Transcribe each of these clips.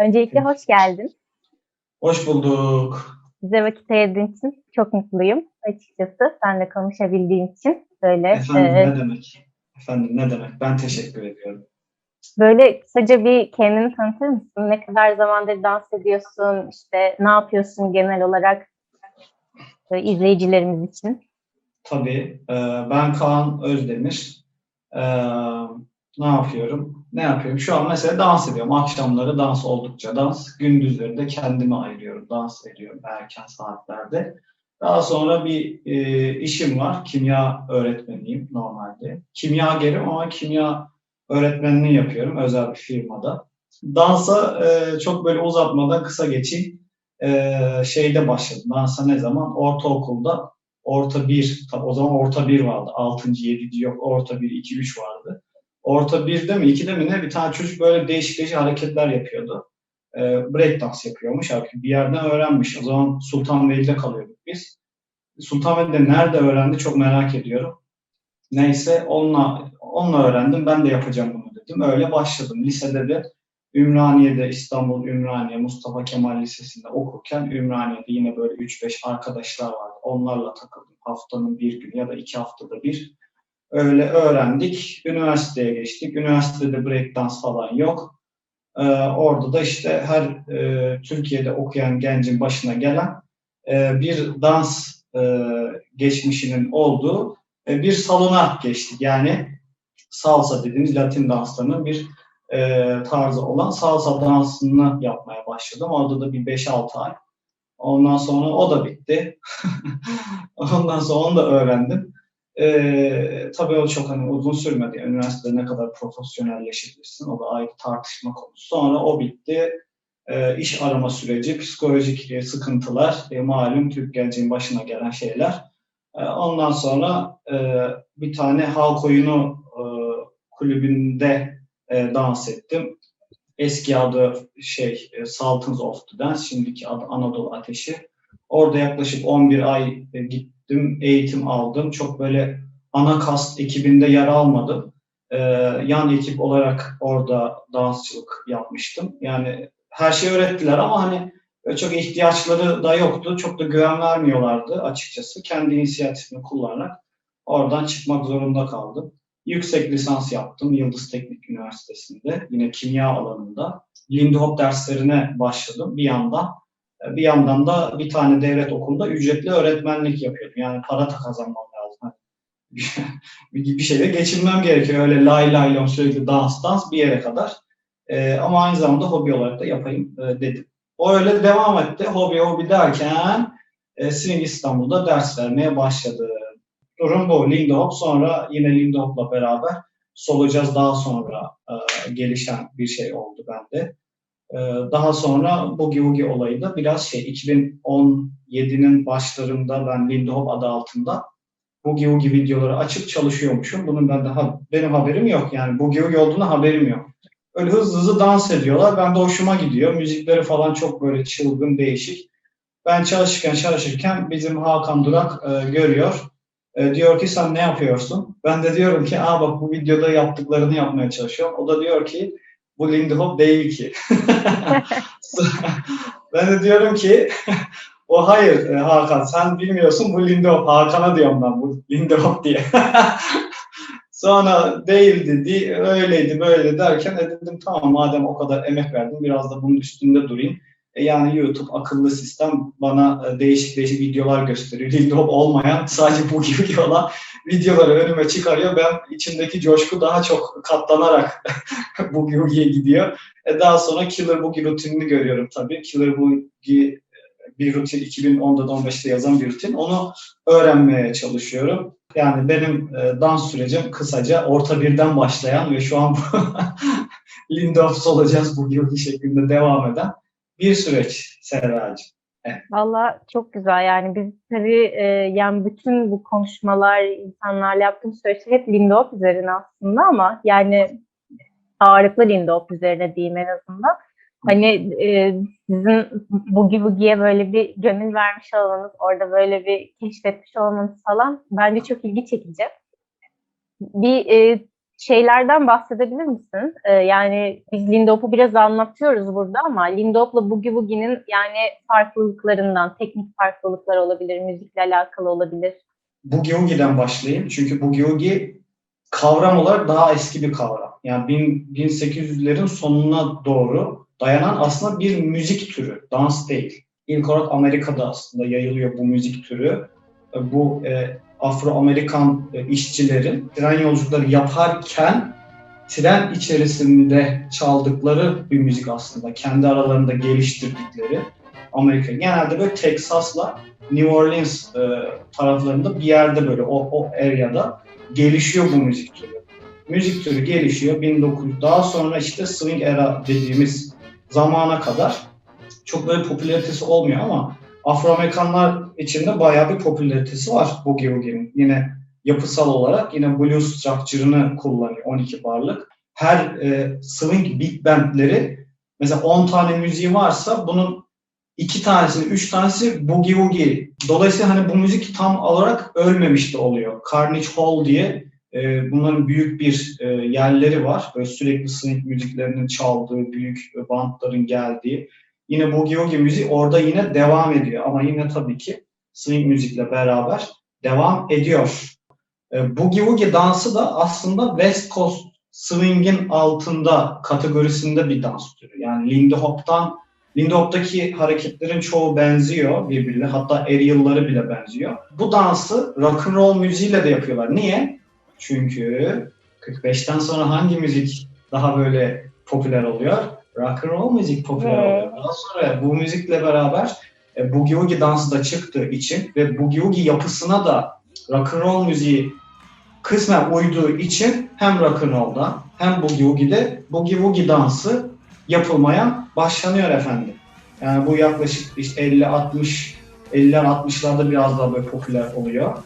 Öncelikle hoş geldin. Hoş bulduk. Bize vakit ayırdığın için çok mutluyum açıkçası. Seninle konuşabildiğim için böyle Efendim e, ne demek? Efendim ne demek? Ben teşekkür ediyorum. böyle kısaca bir kendini tanıtır mısın? Ne kadar zamandır dans ediyorsun? İşte ne yapıyorsun genel olarak böyle izleyicilerimiz için? Tabii. e, ben Kaan Özdemir. E, ne yapıyorum? Ne yapıyorum? Şu an mesela dans ediyorum. Akşamları dans oldukça dans. Gündüzleri de kendime ayırıyorum. Dans ediyorum erken saatlerde. Daha sonra bir e, işim var. Kimya öğretmeniyim normalde. Kimyagerim ama kimya öğretmenliği yapıyorum özel bir firmada. Dansa e, çok böyle uzatmadan kısa geçeyim. E, şeyde başladım. Dansa ne zaman? Ortaokulda orta 1, o zaman orta 1 vardı. 6. 7. yok. Orta 1, 2, 3 vardı. Orta 1'de mi 2'de mi ne bir tane çocuk böyle değişik değişik hareketler yapıyordu. E, break dans yapıyormuş. Halbuki bir yerden öğrenmiş. O zaman Sultanbeyli'de kalıyorduk biz. Sultanbeyli'de nerede öğrendi çok merak ediyorum. Neyse onunla, onunla öğrendim. Ben de yapacağım bunu dedim. Öyle başladım. Lisede de Ümraniye'de İstanbul Ümraniye Mustafa Kemal Lisesi'nde okurken Ümraniye'de yine böyle 3-5 arkadaşlar vardı. Onlarla takıldım. Haftanın bir gün ya da iki haftada bir. Öyle öğrendik. Üniversiteye geçtik. Üniversitede breakdance falan yok. Ee, orada da işte her e, Türkiye'de okuyan gencin başına gelen e, bir dans e, geçmişinin olduğu e, bir salona geçtik. Yani salsa dediğimiz Latin danslarının bir e, tarzı olan salsa dansını yapmaya başladım. Orada da bir 5-6 ay. Ondan sonra o da bitti. Ondan sonra onu da öğrendim. E, tabii o çok hani uzun sürmedi. Yani üniversitede ne kadar profesyonelleşebilirsin o da ayrı tartışma konusu. Sonra o bitti. E, iş arama süreci, psikolojik e, sıkıntılar, e, malum Türk gencin başına gelen şeyler. E, ondan sonra e, bir tane halk oyunu e, kulübünde e, dans ettim. Eski adı şey e, Sultans of the Dance, şimdiki adı Anadolu Ateşi. Orada yaklaşık 11 ay e, gittim, eğitim aldım. Çok böyle ana kast ekibinde yer almadım. E, yan ekip olarak orada dansçılık yapmıştım. Yani her şeyi öğrettiler ama hani çok ihtiyaçları da yoktu. Çok da güven vermiyorlardı açıkçası. Kendi inisiyatifini kullanarak oradan çıkmak zorunda kaldım. Yüksek lisans yaptım Yıldız Teknik Üniversitesi'nde. Yine kimya alanında. Lindy Hop derslerine başladım bir yandan. E, Bir yandan da bir tane devlet okulunda ücretli öğretmenlik yapıyordum. Yani para da kazanmam lazım. bir bir şeyle geçinmem gerekiyor. Öyle lay lay lom sürekli dans dans bir yere kadar. Ee, ama aynı zamanda hobi olarak da yapayım e, dedim. O öyle devam etti. Hobi hobi derken e, Swing İstanbul'da ders vermeye başladı. Durum bu. Lindy Hop sonra yine Lindy Hop'la beraber solo jazz daha sonra e, gelişen bir şey oldu bende. E, daha sonra Boogie Woogie olayı da biraz şey 2017'nin başlarında ben Lindy Hop adı altında Boogie Woogie videoları açıp çalışıyormuşum. Bunun ben daha benim haberim yok. Yani Boogie Woogie olduğuna haberim yok. Öyle hızlı hızlı dans ediyorlar. Ben de hoşuma gidiyor. Müzikleri falan çok böyle çılgın, değişik. Ben çalışırken çalışırken bizim Hakan Durak e, görüyor. E, diyor ki sen ne yapıyorsun? Ben de diyorum ki aa bak bu videoda yaptıklarını yapmaya çalışıyorum. O da diyor ki bu Lindy değil ki. ben de diyorum ki o hayır e, Hakan sen bilmiyorsun bu Lindy. Hakan'a diyorum ben bu Lindy diye. Sonra değil dedi, öyleydi böyle derken e dedim tamam madem o kadar emek verdim biraz da bunun üstünde durayım. E yani YouTube akıllı sistem bana e, değişik değişik videolar gösteriyor. Lindy Hop olmayan sadece bu gibi olan videoları önüme çıkarıyor. Ben içimdeki coşku daha çok katlanarak Boogie Woogie'ye gidiyor. E daha sonra Killer Boogie rutinini görüyorum tabii. Killer Boogie bir rutin 2010'da da 15'te yazan bir rutin. Onu öğrenmeye çalışıyorum. Yani benim e, dans sürecim kısaca orta birden başlayan ve şu an bu Hop olacağız Boogie şeklinde devam eden bir süreç Serracığım. Valla çok güzel yani biz tabii e, yani bütün bu konuşmalar insanlarla yaptığım süreçte hep Lindy Hop üzerine aslında ama yani ağırlıklı Lindy Hop üzerine diyeyim en azından. Hani e, sizin Boogie Woogie'ye böyle bir gönül vermiş olmanız, orada böyle bir keşfetmiş olmanız falan bence çok ilgi çekici. Bir e, şeylerden bahsedebilir misin? Ee, yani biz Lindy Hop'u biraz anlatıyoruz burada ama Lindy Hop'la Boogie Woogie'nin yani farklılıklarından, teknik farklılıklar olabilir, müzikle alakalı olabilir. Boogie Woogie'den başlayayım. Çünkü Boogie Woogie kavram olarak daha eski bir kavram. Yani bin- 1800'lerin sonuna doğru dayanan aslında bir müzik türü, dans değil. İlk olarak Amerika'da aslında yayılıyor bu müzik türü. Bu e, Afro-Amerikan e, işçilerin tren yolculukları yaparken tren içerisinde çaldıkları bir müzik aslında. Kendi aralarında geliştirdikleri Amerika. Genelde böyle Texas'la New Orleans e, taraflarında bir yerde böyle o, o area'da gelişiyor bu müzik türü. Müzik türü gelişiyor 1900 daha sonra işte swing era dediğimiz zamana kadar çok böyle popülaritesi olmuyor ama Afro-Amerikanlar içinde bayağı bir popülaritesi var Boogie Woogie'nin. Yine yapısal olarak yine blues structure'ını kullanıyor 12 barlık. Her e, swing beat bandleri mesela 10 tane müziği varsa bunun iki tanesi, üç tanesi boogie woogie. Dolayısıyla hani bu müzik tam olarak ölmemiş de oluyor. Carnage Hall diye e, bunların büyük bir e, yerleri var. Böyle sürekli swing müziklerinin çaldığı, büyük bandların geldiği. Yine boogie woogie müziği orada yine devam ediyor. Ama yine tabii ki swing müzikle beraber devam ediyor. E, boogie woogie dansı da aslında West Coast swing'in altında kategorisinde bir dans türü. Yani Lindy Hop'tan Lindy Hop'taki hareketlerin çoğu benziyor birbirine. Hatta aerial'ları bile benziyor. Bu dansı rock and roll müziğiyle de yapıyorlar. Niye? Çünkü 45'ten sonra hangi müzik daha böyle popüler oluyor? Rock and roll müzik popüler Evet. Daha sonra bu müzikle beraber e, Boogie Woogie dansı da çıktığı için ve Boogie Woogie yapısına da rock and roll müziği kısmen uyduğu için hem rock and roll'da hem Boogie Woogie'de Boogie Woogie dansı yapılmaya başlanıyor efendim. Yani bu yaklaşık işte 50-60 50'ler 60'larda biraz daha böyle popüler oluyor.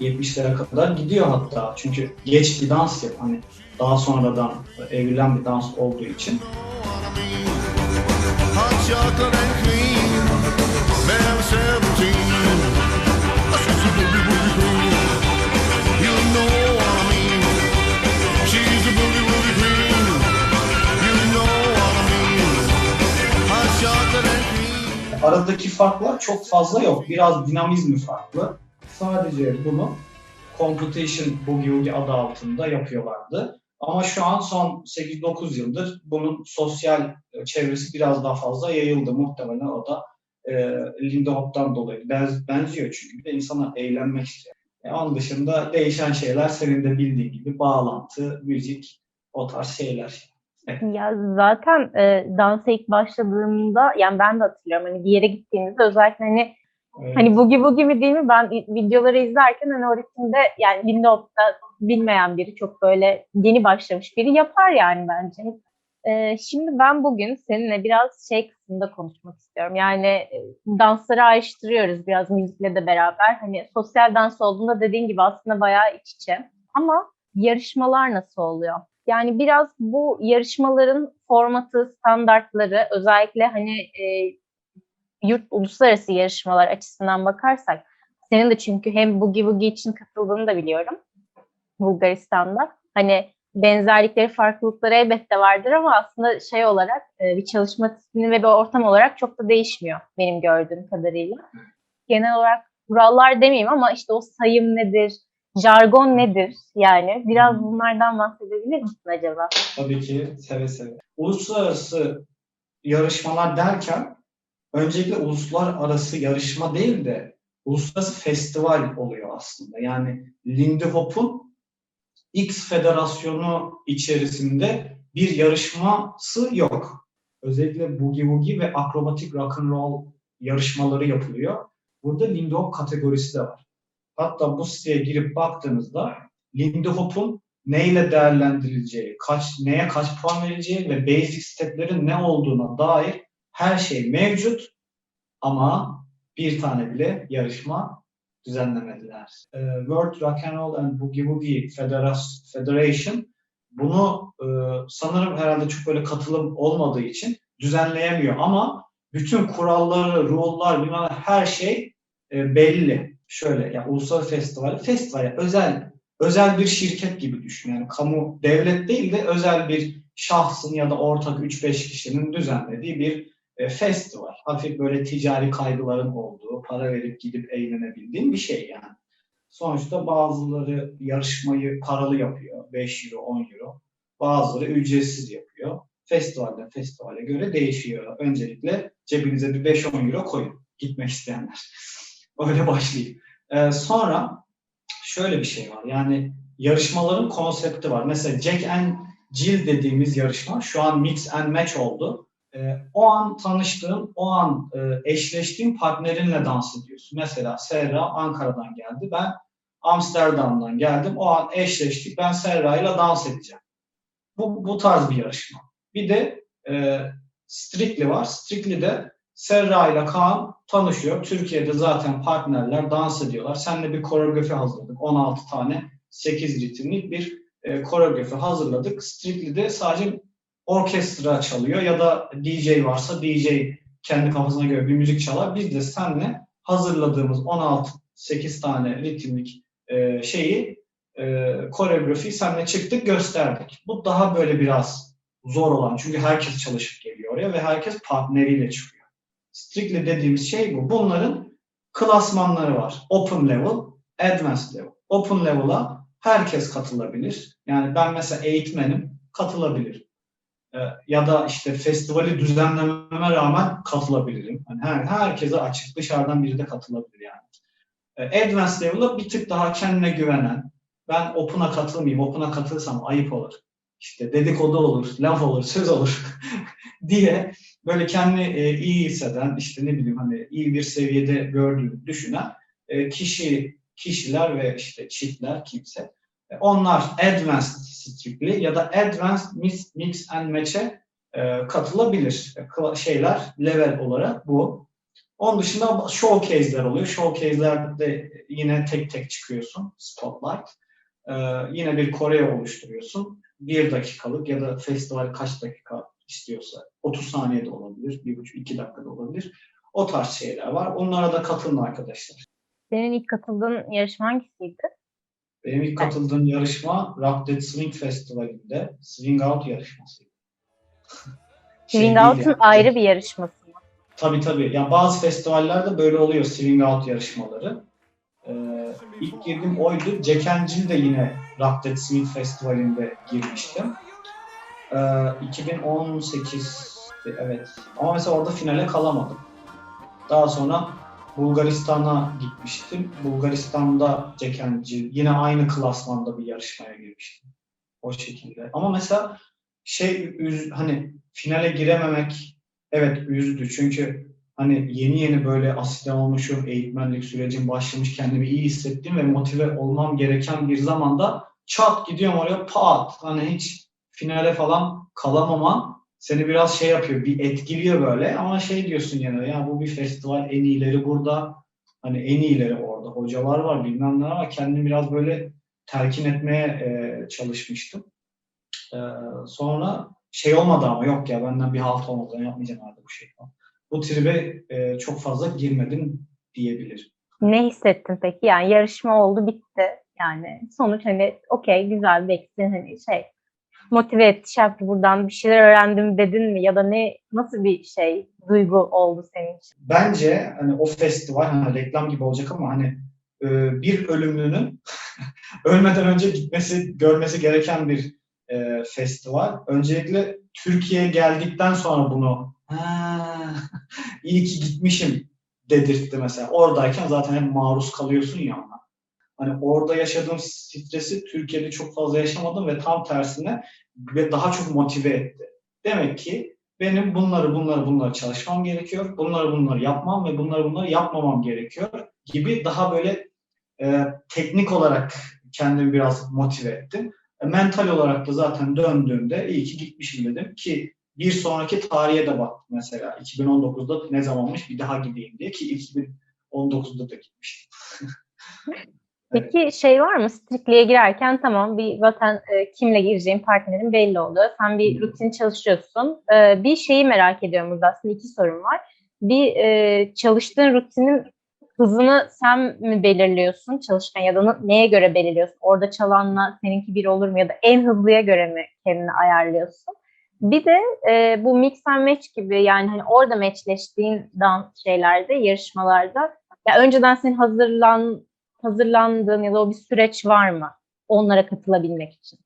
70'lere kadar gidiyor hatta. Çünkü geç bir dans yap hani daha sonradan evrilen bir dans olduğu için. Hot chocolate and cream. Very 17. She's a boogie woogie queen. You know what I mean. She's a boogie woogie queen. You know what I mean. Hot chocolate and cream. Aradaki farklar çok fazla yok. Biraz dinamizmi farklı. Sadece bunu Computation Boogie Woogie adı altında yapıyorlardı. Ama şu an son 8-9 yıldır bunun sosyal e, çevresi biraz daha fazla yayıldı. Muhtemelen o da e, Lindy Hop'tan dolayı. Benz- benziyor çünkü bir de insanlar eğlenmek istiyor. E, onun dışında değişen şeyler senin de bildiğin gibi bağlantı, müzik, o tarz şeyler. Ya zaten e, dansa ilk başladığımda yani ben de hatırlıyorum hani bir yere gittiğimizde özellikle hani Evet. Hani boogie boogie mi değil mi ben videoları izlerken hani o ritimde yani Hop'ta bilmeyen biri çok böyle yeni başlamış biri yapar yani bence. Ee, şimdi ben bugün seninle biraz şey kısmında konuşmak istiyorum. Yani e, dansları ayrıştırıyoruz biraz müzikle de beraber. Hani sosyal dans olduğunda dediğin gibi aslında bayağı iç içe. Ama yarışmalar nasıl oluyor? Yani biraz bu yarışmaların formatı, standartları özellikle hani e, yurt uluslararası yarışmalar açısından bakarsak senin de çünkü hem Boogie Woogie için katıldığını da biliyorum Bulgaristan'da. Hani benzerlikleri, farklılıkları elbette vardır ama aslında şey olarak e, bir çalışma disiplini ve bir ortam olarak çok da değişmiyor benim gördüğüm kadarıyla. Genel olarak kurallar demeyeyim ama işte o sayım nedir, jargon nedir yani biraz bunlardan bahsedebilir misin acaba? Tabii ki seve seve. Uluslararası yarışmalar derken öncelikle uluslar arası yarışma değil de uluslararası festival oluyor aslında. Yani Lindy Hop'un X federasyonu içerisinde bir yarışması yok. Özellikle Boogie Woogie ve akrobatik rock and roll yarışmaları yapılıyor. Burada Lindy Hop kategorisi de var. Hatta bu siteye girip baktığınızda Lindy Hop'un neyle değerlendirileceği, kaç neye kaç puan verileceği ve basic steplerin ne olduğuna dair her şey mevcut. Ama bir tane bile yarışma düzenlemediler. Ee, World Rock and Roll and Boogie Woogie Federation bunu e, sanırım herhalde çok böyle katılım olmadığı için düzenleyemiyor ama bütün kuralları, rule'lar, bilmem her şey e, belli. Şöyle ya ulusal festival, festival özel özel bir şirket gibi düşün. Yani kamu, devlet değil de özel bir şahsın ya da ortak 3-5 kişinin düzenlediği bir e, festival. Hafif böyle ticari kaygıların olduğu, para verip gidip eğlenebildiğin bir şey yani. Sonuçta bazıları yarışmayı paralı yapıyor. 5 euro, 10 euro. Bazıları ücretsiz yapıyor. Festivalden festivale göre değişiyor. Öncelikle cebinize bir 5-10 euro koyun. Gitmek isteyenler. Öyle başlayayım. Ee, sonra şöyle bir şey var. Yani yarışmaların konsepti var. Mesela Jack and Jill dediğimiz yarışma şu an mix and match oldu. Ee, o an tanıştığın, o an e, eşleştiğin partnerinle dans ediyorsun. Mesela Serra Ankara'dan geldi. Ben Amsterdam'dan geldim. O an eşleştik. Ben Serra ile dans edeceğim. Bu, bu tarz bir yarışma. Bir de e, Strictly var. Strictly'de Serra ile Kaan tanışıyor. Türkiye'de zaten partnerler dans ediyorlar. Seninle bir koreografi hazırladık. 16 tane 8 ritimlik bir e, koreografi hazırladık. Strictly'de sadece orkestra çalıyor ya da DJ varsa DJ kendi kafasına göre bir müzik çalar. Biz de seninle hazırladığımız 16 8 tane ritimlik e, şeyi e, koreografi seninle çıktık gösterdik. Bu daha böyle biraz zor olan çünkü herkes çalışıp geliyor oraya ve herkes partneriyle çıkıyor. Strictly dediğimiz şey bu. Bunların klasmanları var. Open level, advanced level. Open level'a herkes katılabilir. Yani ben mesela eğitmenim, katılabilirim. Ee, ya da işte festivali düzenlememe rağmen katılabilirim. Yani her, herkese açık. Dışarıdan biri de katılabilir yani. Ee, advanced level'a bir tık daha kendine güvenen, ben Open'a katılmayayım, Open'a katılırsam ayıp olur. İşte dedikodu olur, laf olur, söz olur diye böyle kendini e, iyi hisseden, işte ne bileyim hani iyi bir seviyede gördüğünü düşünen e, kişi, kişiler ve işte çiftler kimse. E, onlar advanced strictly ya da advanced mix, mix and match'e e, katılabilir. E, şeyler level olarak bu. Onun dışında showcase'ler oluyor. Showcase'lerde yine tek tek çıkıyorsun. Spotlight. E, yine bir Kore oluşturuyorsun. Bir dakikalık ya da festival kaç dakika istiyorsa 30 saniyede olabilir, bir buçuk, iki dakikada olabilir. O tarz şeyler var. Onlara da katılın arkadaşlar. Senin ilk katıldığın yarışma hangisiydi? Benim ilk katıldığım yarışma Rock That Swing Festivali'nde Swing Out yarışmasıydı. Şey Swing Out'un yani. ayrı bir yarışması mı? Tabii tabii. Yani bazı festivallerde böyle oluyor Swing Out yarışmaları. Ee, ilk girdiğim oydu. Jack Jill de yine Rock That Swing Festivali'nde girmiştim. Ee, 2018 evet. Ama mesela orada finale kalamadım. Daha sonra Bulgaristan'a gitmiştim. Bulgaristan'da Jill yine aynı klasmanda bir yarışmaya girmiştim. O şekilde. Ama mesela şey üz, hani finale girememek evet üzdü. Çünkü hani yeni yeni böyle asistan olmuşum, eğitmenlik sürecim başlamış, kendimi iyi hissettim ve motive olmam gereken bir zamanda çat gidiyorum oraya pat. Hani hiç finale falan kalamaman seni biraz şey yapıyor, bir etkiliyor böyle ama şey diyorsun yani ya bu bir festival en iyileri burada. Hani en iyileri orada. Hocalar var bilmem ne ama kendimi biraz böyle telkin etmeye e, çalışmıştım. E, sonra şey olmadı ama yok ya benden bir halt olmadı ben yapmayacağım artık bu şey falan. Bu tribe e, çok fazla girmedim diyebilirim. Ne hissettin peki? Yani yarışma oldu bitti. Yani sonuç hani okey güzel beksin hani şey motive etti yaptı buradan bir şeyler öğrendim dedin mi? Ya da ne nasıl bir şey duygu oldu senin için? Bence hani o festival hani reklam gibi olacak ama hani e, bir ölümlünün ölmeden önce gitmesi, görmesi gereken bir e, festival. Öncelikle Türkiye'ye geldikten sonra bunu "Ha, iyi ki gitmişim dedirtti mesela. Oradayken zaten hep maruz kalıyorsun ya ona. Hani orada yaşadığım stresi Türkiye'de çok fazla yaşamadım ve tam tersine ve daha çok motive etti. Demek ki benim bunları bunları bunları çalışmam gerekiyor. Bunları bunları yapmam ve bunları bunları yapmamam gerekiyor gibi daha böyle e, teknik olarak kendimi biraz motive ettim. E, mental olarak da zaten döndüğümde iyi ki gitmişim dedim ki bir sonraki tarihe de baktım mesela 2019'da ne zamanmış bir daha gideyim diye ki 2019'da da gitmiştim. Peki şey var mı? Strictly'e girerken tamam bir zaten e, kimle gireceğin partnerin belli oluyor. Sen bir rutin çalışıyorsun. E, bir şeyi merak ediyorum burada aslında iki sorum var. Bir e, çalıştığın rutinin hızını sen mi belirliyorsun çalışırken ya da neye göre belirliyorsun? Orada çalanla seninki bir olur mu ya da en hızlıya göre mi kendini ayarlıyorsun? Bir de e, bu mix and match gibi yani hani orada matchleştiğin dans şeylerde, yarışmalarda ya önceden senin hazırlan hazırlandığın ya da o bir süreç var mı? Onlara katılabilmek için.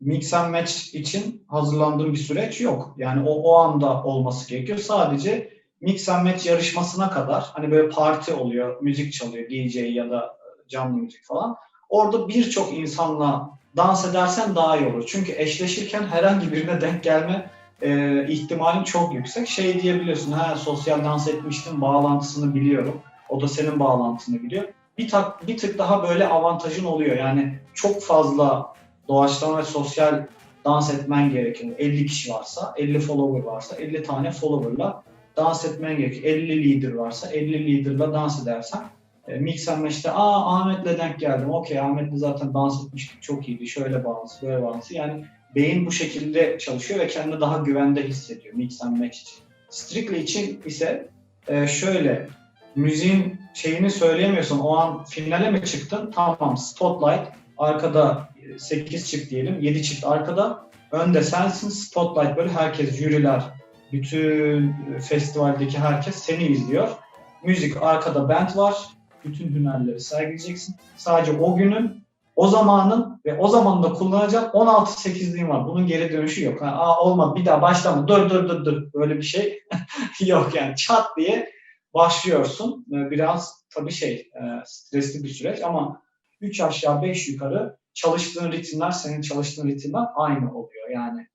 Mix and match için hazırlandığım bir süreç yok. Yani o o anda olması gerekiyor. Sadece mix and match yarışmasına kadar hani böyle parti oluyor, müzik çalıyor, DJ ya da canlı müzik falan. Orada birçok insanla dans edersen daha iyi olur. Çünkü eşleşirken herhangi birine denk gelme e, ihtimalin çok yüksek. Şey diyebiliyorsun, ha sosyal dans etmiştim, bağlantısını biliyorum. O da senin bağlantını biliyor. Bir, tak, bir tık daha böyle avantajın oluyor. Yani çok fazla doğaçlama ve sosyal dans etmen gerekiyor. 50 kişi varsa, 50 follower varsa, 50 tane follower'la dans etmen gerekiyor. 50 leader varsa, 50 leader'la dans edersen e, mix and match'te aa Ahmet'le denk geldim. Okey Ahmet'le zaten dans etmiştik. Çok iyiydi. Şöyle bağlantısı, böyle bağlantısı. Yani beyin bu şekilde çalışıyor ve kendini daha güvende hissediyor mix and match için. Strictly için ise e, şöyle müziğin şeyini söyleyemiyorsun. O an finale mi çıktın? Tamam. Spotlight. Arkada 8 çift diyelim. 7 çift arkada. Önde sensin. Spotlight böyle herkes, jüriler, bütün festivaldeki herkes seni izliyor. Müzik arkada band var. Bütün hünerleri sergileyeceksin. Sadece o günün, o zamanın ve o zamanda kullanacak 16-8'liğin var. Bunun geri dönüşü yok. Ha, Aa, olmadı bir daha başlama. Dur dur dur dur. Böyle bir şey yok yani. Çat diye başlıyorsun. Ee, Biraz tabii şey e, stresli bir süreç ama 3 aşağı 5 yukarı çalıştığın ritimler senin çalıştığın ritimler aynı oluyor. Yani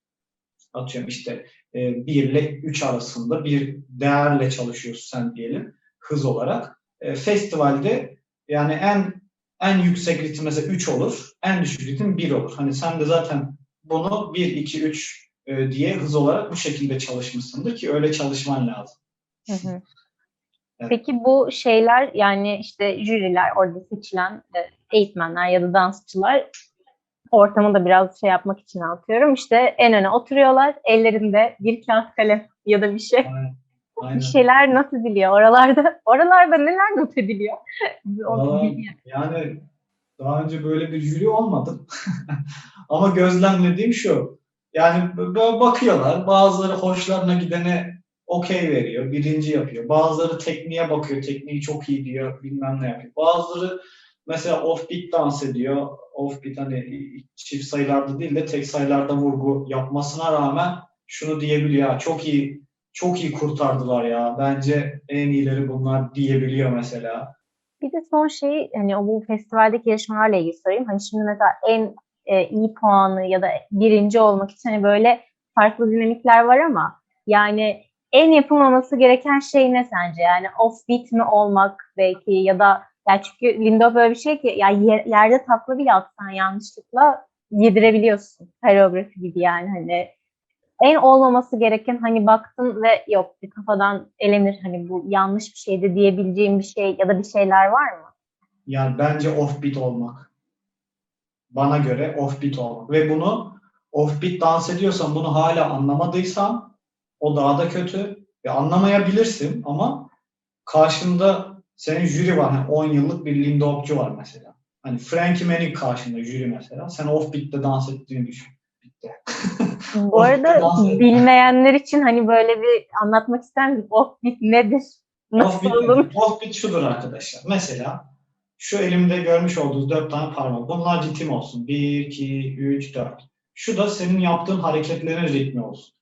atıyorum işte 1 ile 3 arasında bir değerle çalışıyorsun sen diyelim hız olarak. E, Festivalde yani en en yüksek ritim mesela 3 olur. En düşük ritim 1 olur. Hani sen de zaten bunu 1 2 3 e, diye hız olarak bu şekilde çalışmışsındır ki öyle çalışman lazım. Hı hı. Evet. Peki bu şeyler yani işte jüriler, orada seçilen e, eğitmenler ya da dansçılar ortamı da biraz şey yapmak için anlatıyorum. İşte en öne oturuyorlar. Ellerinde bir kağıt kalem ya da bir şey. Aynen. Aynen. Bir şeyler not ediliyor oralarda. Oralarda neler not ediliyor? Onu yani daha önce böyle bir jüri olmadım. Ama gözlemlediğim şu. Yani bakıyorlar. Bazıları hoşlarına gidene okey veriyor. Birinci yapıyor. Bazıları tekniğe bakıyor. Tekniği çok iyi diyor. Bilmem ne yapıyor. Bazıları mesela offbeat dans ediyor. Offbeat hani çift sayılarda değil de tek sayılarda vurgu yapmasına rağmen şunu diyebiliyor. "Ya Çok iyi çok iyi kurtardılar ya. Bence en iyileri bunlar diyebiliyor mesela. Bir de son şey hani o bu festivaldeki yarışmalarla ilgili sorayım. Hani şimdi mesela en e, iyi puanı ya da birinci olmak için hani böyle farklı dinamikler var ama yani en yapılmaması gereken şey ne sence? Yani offbeat mi olmak belki ya da ya çünkü Lindo böyle bir şey ki ya yer- yerde takla bile atsan yanlışlıkla yedirebiliyorsun. Koreografi gibi yani hani en olmaması gereken hani baktın ve yok bir kafadan elenir hani bu yanlış bir şeydi diyebileceğim bir şey ya da bir şeyler var mı? Yani bence offbeat olmak. Bana göre offbeat olmak. Ve bunu offbeat dans ediyorsan bunu hala anlamadıysan o daha da kötü. Ve anlamayabilirsin ama karşında senin jüri var. Hani 10 yıllık bir Linda Hop'cu var mesela. Hani Frankie Manning karşında jüri mesela. Sen offbeat'te dans ettiğini düşün. Bitti. Bu arada bilmeyenler için hani böyle bir anlatmak ister misin? Offbeat nedir? Nasıl Offbeat, olur? offbeat şudur arkadaşlar. Mesela şu elimde görmüş olduğunuz dört tane parmak. Bunlar ritim olsun. 1, 2, 3, 4. Şu da senin yaptığın hareketlerin ritmi olsun.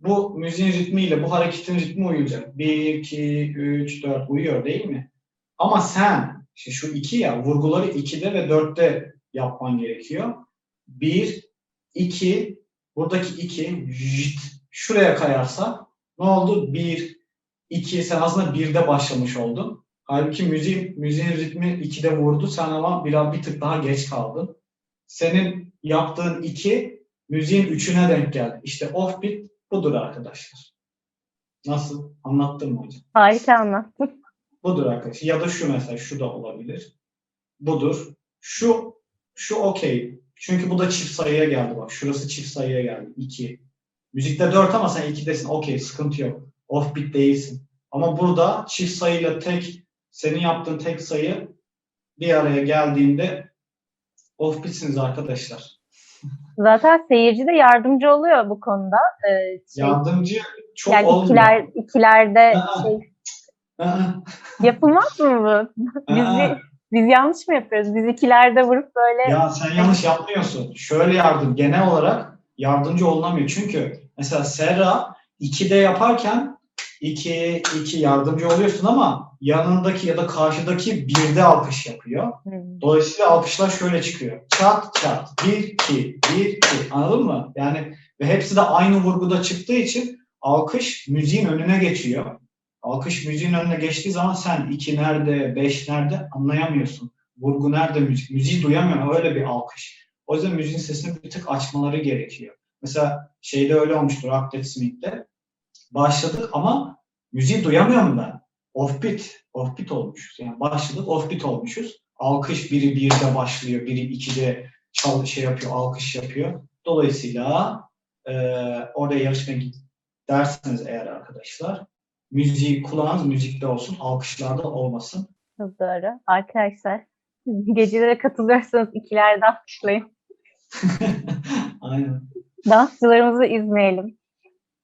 Bu müziğin ritmiyle bu hareketin ritmi uyuyacak. 1, 2, 3, 4 uyuyor değil mi? Ama sen işte şu iki ya vurguları 2'de ve 4'te yapman gerekiyor. 1, 2, buradaki 2 şuraya kayarsa ne oldu? 1, 2 sen aslında 1'de başlamış oldun. Halbuki müziğin, müziğin ritmi 2'de vurdu. Sen ama biraz bir tık daha geç kaldın. Senin yaptığın 2 müziğin 3'üne denk geldi. İşte offbeat budur arkadaşlar. Nasıl? Anlattım mı hocam? Harika anlattın. Budur arkadaşlar. Ya da şu mesela şu da olabilir. Budur. Şu şu okey. Çünkü bu da çift sayıya geldi bak. Şurası çift sayıya geldi. 2. Müzikte 4 ama sen 2'desin. Okey sıkıntı yok. Offbeat değilsin. Ama burada çift sayıyla tek senin yaptığın tek sayı bir araya geldiğinde offbeatsiniz arkadaşlar. Zaten seyirci de yardımcı oluyor bu konuda. Ee, şey, Yardımcı çok yani olmuyor. ikiler, ikilerde Aa. şey, Aa, yapılmaz mı bu? Biz, aa. biz yanlış mı yapıyoruz? Biz ikilerde vurup böyle Ya sen yanlış yapmıyorsun. Şöyle yardım, genel olarak yardımcı olunamıyor. Çünkü mesela Serra 2'de yaparken 2 2 yardımcı oluyorsun ama yanındaki ya da karşıdaki 1'de alkış yapıyor. Hmm. Dolayısıyla alkışlar şöyle çıkıyor. Çat çat. 1 2 1 2. Anladın mı? Yani ve hepsi de aynı vurguda çıktığı için alkış müziğin önüne geçiyor. Alkış müziğin önüne geçtiği zaman sen 2 nerede, 5 nerede anlayamıyorsun. Vurgu nerede müzik? Müziği duyamıyorum. Öyle bir alkış. O yüzden müziğin sesini bir tık açmaları gerekiyor. Mesela şeyde öyle olmuştur Rock That Smith'te. Başladık ama müziği duyamıyorum ben. Offbeat. Offbeat olmuşuz. Yani başladık offbeat olmuşuz. Alkış biri birde başlıyor, biri ikide çal şey yapıyor, alkış yapıyor. Dolayısıyla eee oraya yarışmaya derseniz eğer arkadaşlar müziği kulağınız müzikte olsun, alkışlarda olmasın. Doğru. Arkadaşlar gecelere katılıyorsanız ikilerde alkışlayın. Aynen. Dansçılarımızı izleyelim.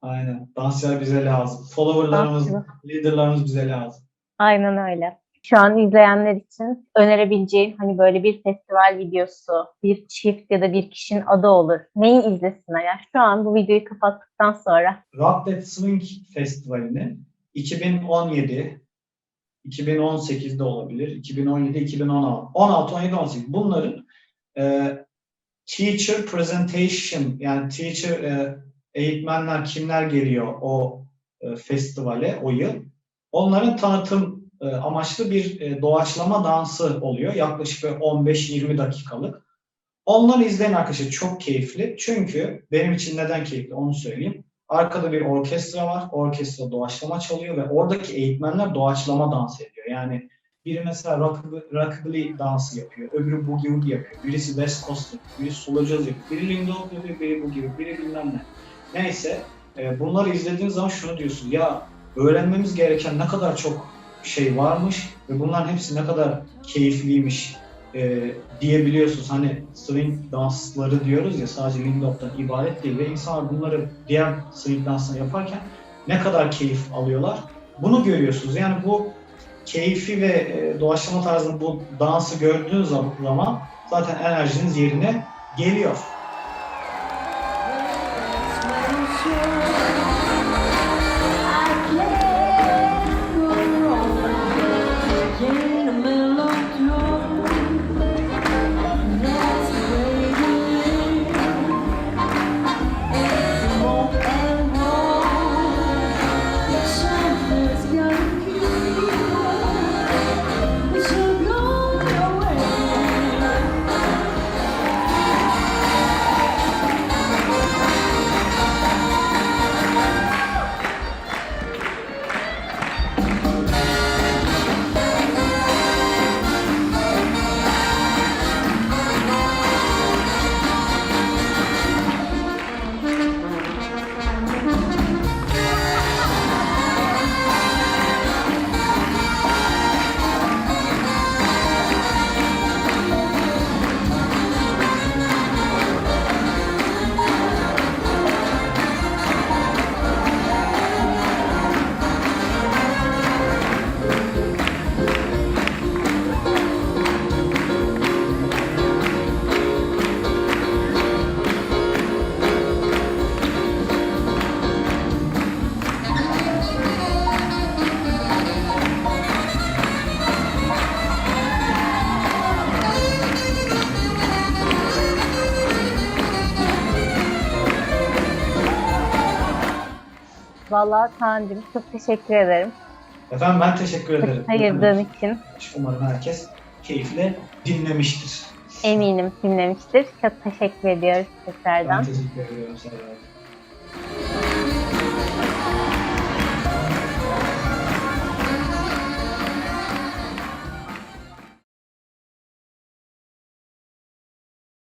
Aynen. Dansçılar bize lazım. Followerlarımız, Dansçı. leaderlarımız bize lazım. Aynen öyle. Şu an izleyenler için önerebileceğin hani böyle bir festival videosu, bir çift ya da bir kişinin adı olur. Neyi izlesinler? Yani şu an bu videoyu kapattıktan sonra Rock That Swing Festivali'ni 2017, 2018'de olabilir, 2017, 2016, 16, 17, 18 bunların e, teacher presentation yani teacher e, eğitmenler kimler geliyor o e, festivale o yıl onların tanıtım e, amaçlı bir e, doğaçlama dansı oluyor. Yaklaşık böyle 15-20 dakikalık. Onları izleyin arkadaşlar çok keyifli. Çünkü benim için neden keyifli onu söyleyeyim. Arkada bir orkestra var. Orkestra doğaçlama çalıyor ve oradaki eğitmenler doğaçlama dans ediyor. Yani biri mesela rockabilly, dansı yapıyor. Öbürü boogie woogie yapıyor. Birisi West Coast yapıyor. Biri solo jazz yapıyor. Biri lindy yapıyor. Biri boogie woogie. Biri bilmem ne. Neyse. e, bunları izlediğin zaman şunu diyorsun. Ya öğrenmemiz gereken ne kadar çok şey varmış ve bunların hepsi ne kadar keyifliymiş e, diyebiliyorsunuz. Hani swing dansları diyoruz ya sadece lindy hop'tan ibaret değil ve insanlar bunları diğer swing dansları yaparken ne kadar keyif alıyorlar. Bunu görüyorsunuz. Yani bu keyfi ve e, doğaçlama tarzında bu dansı gördüğünüz zaman zaten enerjiniz yerine geliyor. Vallahi Kaan'cığım çok teşekkür ederim. Efendim ben teşekkür ederim. Ayırdığın için Umarım herkes keyifle dinlemiştir. eminim dinlemiştir. Çok teşekkür ediyoruz Ben tekrardan. teşekkür ediyorum Serra.